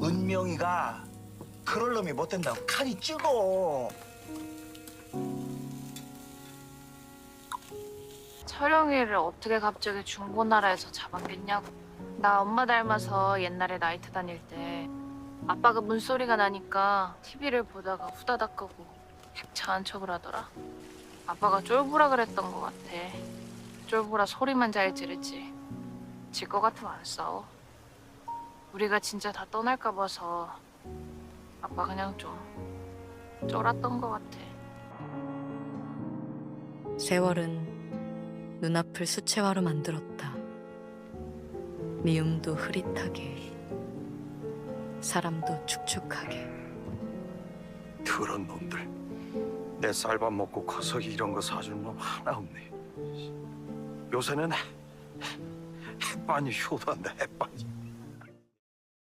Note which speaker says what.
Speaker 1: 은명이가 그럴 놈이 못 된다고 칼이 찌고
Speaker 2: 철영이를 어떻게 갑자기 중고나라에서 잡았겠냐고. 나 엄마 닮아서 옛날에 나이트 다닐 때 아빠가 문소리가 나니까 TV를 보다가 후다닥 끄고 핵차한 척을 하더라. 아빠가 쫄보라 그랬던 것 같아. 쫄보라 소리만 잘 지르지. 질 것 같으면 안 싸워. 우리가 진짜 다 떠날까 봐서 아빠 그냥 좀 쫄았던 것 같아.
Speaker 3: 세월은 눈앞을 수채화로 만들었다. 미움도 흐릿하게, 사람도 축축하게.
Speaker 4: 더러운 놈들. 내 쌀밥 먹고 커서 이런 거 사주는 놈 하나 없네. 요새는 햇반이 효도한다 햇반이.